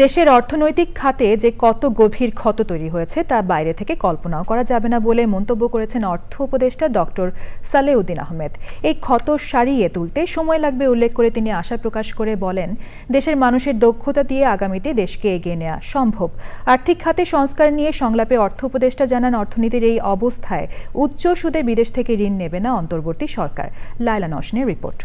দেশের অর্থনৈতিক খাতে যে কত গভীর ক্ষত তৈরি হয়েছে তা বাইরে থেকে কল্পনাও করা যাবে না বলে মন্তব্য করেছেন অর্থ উপদেষ্টা ডক্টর সালেউদ্দিন আহমেদ। এই ক্ষত সারিয়ে তুলতে সময় লাগবে উল্লেখ করে তিনি আশা প্রকাশ করে বলেন, দেশের মানুষের দক্ষতা দিয়ে আগামীতে দেশকে এগিয়ে নেওয়া সম্ভব। আর্থিক খাতে সংস্কার নিয়ে সংলাপে অর্থ উপদেষ্টা জানান, অর্থনীতির এই অবস্থায় উচ্চ সুদে বিদেশ থেকে ঋণ নেবে না অন্তর্বর্তী সরকার। লায়লা নসনের রিপোর্ট।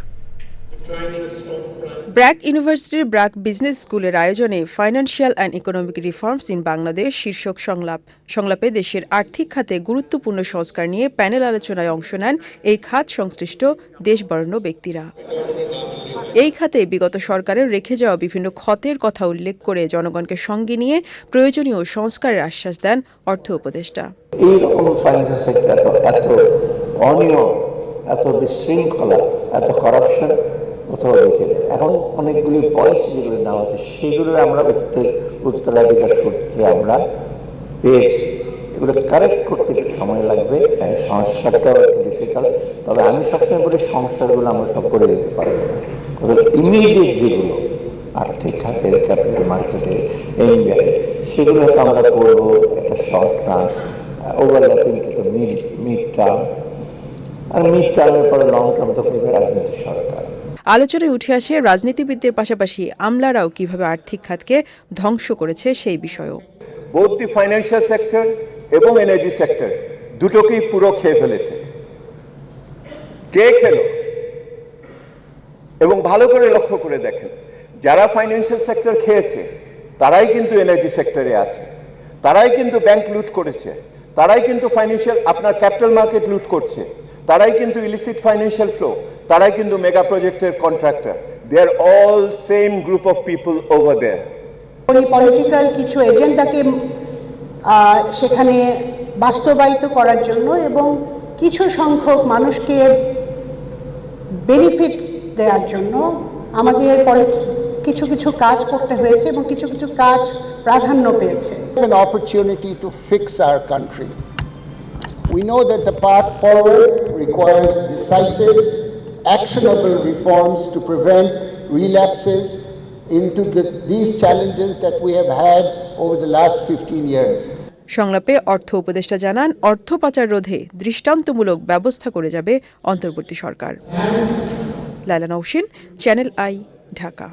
ব্র্যাক ইউনিভার্সিটির ব্র্যাক বিজনেস স্কুলের আয়োজনে financial and economic reforms in Bangladesh শীর্ষক সংলাপ। সংলাপে দেশের আর্থিক খাতে গুরুত্বপূর্ণ সংস্কার নিয়ে প্যানেল আলোচনায় অংশ নেন এই খাত সংশ্লিষ্ট দেশবর্ণ ব্যক্তিরা। এই খাতে বিগত সরকারের রেখে যাওয়া বিভিন্ন ক্ষতের কথা উল্লেখ করে জনগণকে সঙ্গে নিয়ে প্রয়োজনীয় সংস্কারের আশ্বাস দেন অর্থ উপদেষ্টা। এত এত অনিয়ম, এত বিশৃঙ্খলা, এত করাপশন কোথাও দেখে নেই। এখন অনেকগুলি পলিসি যেগুলো নেওয়া হচ্ছে, সেগুলো আমরা উত্তর উত্তরাধিকার সূত্রে আমরা পেয়েছি। এগুলো কারেক্ট করতে একটু সময় লাগবে সংস্কারটাও একটু ডিফিকাল্ট তবে আমি সবসময় বলি, সংস্কারগুলো আমরা সব করে দিতে পারব না। ইমিডিয়েট যেগুলো, আর্থিক খাতের ক্যাপিটাল মার্কেটে এনবিআই সেগুলো হয়তো আমরা করব, একটা শর্ট রান ওভারল্যাপিং কিন্তু মিড মিড টার্ম আর মিড টার্মের পরে লং টার্ম তো করবে রাজনৈতিক সরকার। আলোচনায় উঠে আসে রাজনীতিবিদদের পাশাপাশি আমলারাও কীভাবে আর্থিক খাতকে ধ্বংস করেছে সেই বিষয়েও। বোথ দি ফাইন্যান্সিয়াল সেক্টর এবং এনার্জি সেক্টর দুটোকেই পুরো খেয়ে ফেলেছে। কে খেলো? এবং ভালো করে লক্ষ্য করে দেখেন, যারা ফাইন্যান্সিয়াল সেক্টর খেয়েছে, তারাই কিন্তু এনার্জি সেক্টরে আছে। তারাই কিন্তু ব্যাংক লুট করেছে। তারাই কিন্তু ফাইন্যান্সিয়াল আপনার ক্যাপিটাল মার্কেট লুট করছে। তারাই কিন্তু ইলিসিট ফাইন্যান্সিয়াল ফ্লো তারাই কিন্তু মেগা প্রজেক্টের contractor they are all same group of people over there উনি পলিটিক্যাল কিছু এজেন্ডাকে সেখানে বাস্তবায়িত করার জন্য এবং কিছু সংখ্যক মানুষকে বেনিফিট দেওয়ার জন্য আমাদের কিছু কিছু কাজ করতে হয়েছে এবং কিছু কিছু কাজ প্রাধান্য পেয়েছে। Opportunity to fix fix our country. We know that the path forward requires decisive, actionable reforms to prevent relapses into the, these challenges that we have had over the last 15 years. সংলাপে অর্থ উপদেষ্টা জানান অর্থ পাচার রোধে দৃষ্টান্তমূলক ব্যবস্থা করে যাবে অন্তর্বর্তী সরকার লালা নৌসিন চ্যানেল আই ঢাকা